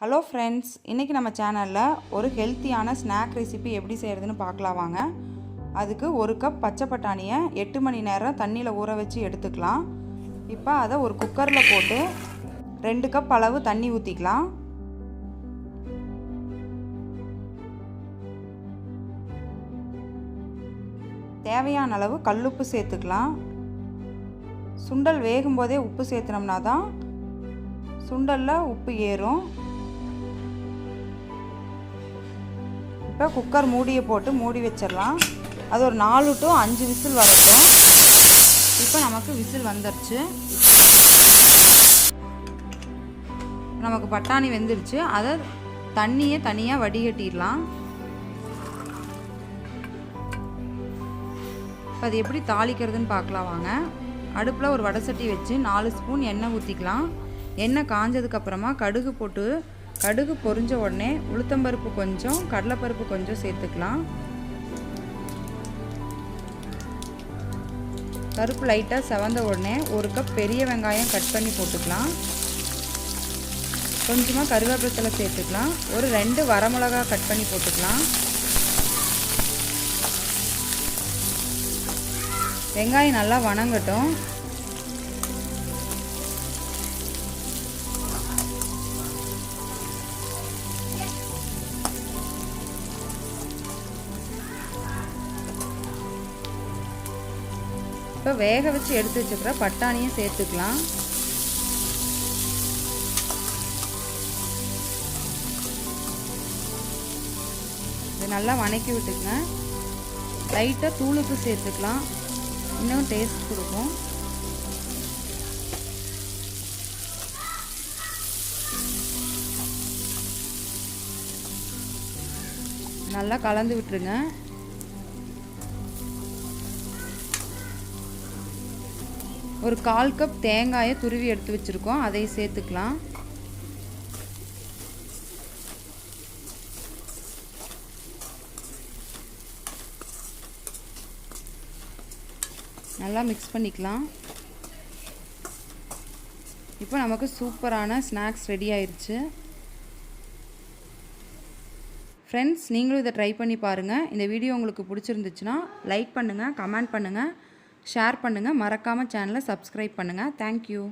Hello friends இன்றைக்கி நம்ம சேனலில் ஒரு ஹெல்த்தியான ஸ்நாக் ரெசிபி எப்படி செய்கிறதுன்னு பார்க்கலாம் வாங்க. அதுக்கு ஒரு கப் பச்சை பட்டாணியை எட்டு மணி நேரம் தண்ணியில் ஊற வச்சு எடுத்துக்கலாம். இப்போ அதை ஒரு குக்கரில் போட்டு ரெண்டு கப் அளவு தண்ணி ஊற்றிக்கலாம் தேவையான அளவு கல்லுப்பு சேர்த்துக்கலாம். சுண்டல் வேகும்போதே உப்பு சேர்த்துனோம்னா தான் சுண்டலில் உப்பு ஏறும். இப்போ குக்கர் மூடியை போட்டு மூடி வச்சிடலாம். அது ஒரு நாலு டு அஞ்சு விசில் வரட்டும். இப்போ நமக்கு விசில் வந்துடுச்சு நமக்கு பட்டாணி வெந்துடுச்சு அதை தண்ணியை தனியாக வடிகட்டிடலாம். இப்போ அது எப்படி தாளிக்கிறதுன்னு பார்க்கலாம் வாங்க. அடுப்பில் ஒரு வடை சட்டி வச்சு நாலு ஸ்பூன் எண்ணெய் ஊற்றிக்கலாம் எண்ணெய் காஞ்சதுக்கப்புறமா கடுகு போட்டு கடுகு பொரிஞ்ச உடனே உளுத்தம்பருப்பு கொஞ்சம் கடலைப்பருப்பு கொஞ்சம் சேர்த்துக்கலாம். பருப்பு லைட்டாக செவந்த உடனே ஒரு கப் பெரிய வெங்காயம் கட் பண்ணி போட்டுக்கலாம். கொஞ்சமாக கருவேப்பிலை சேர்த்துக்கலாம். ஒரு ரெண்டு வரமிளகா கட் பண்ணி போட்டுக்கலாம். வெங்காயம் நல்லா வணங்கட்டும். இப்போ வேக வச்சு எடுத்து வச்சுக்கிற பட்டாணியும் சேர்த்துக்கலாம். இது நல்லா வணக்கி விட்டுக்குங்க. லைட்டாக தூளுக்கு சேர்த்துக்கலாம். இன்னும் டேஸ்ட் கொடுக்கும். நல்லா கலந்து விட்டுருங்க. ஒரு கால் கப் தேங்காயை துருவி எடுத்து வச்சுருக்கோம். அதை சேர்த்துக்கலாம். நல்லா மிக்ஸ் பண்ணிக்கலாம். இப்போ நமக்கு சூப்பரான ஸ்நாக்ஸ் ரெடி ஆயிடுச்சு ஃப்ரெண்ட்ஸ் நீங்களும் இதை ட்ரை பண்ணி பாருங்கள் இந்த வீடியோ உங்களுக்கு பிடிச்சிருந்துச்சுன்னா லைக் பண்ணுங்கள் கமெண்ட் பண்ணுங்கள் ஷேர் பண்ணுங்கள் மறக்காமல் சேனலை சப்ஸ்கிரைப் பண்ணுங்கள் தேங்க்யூ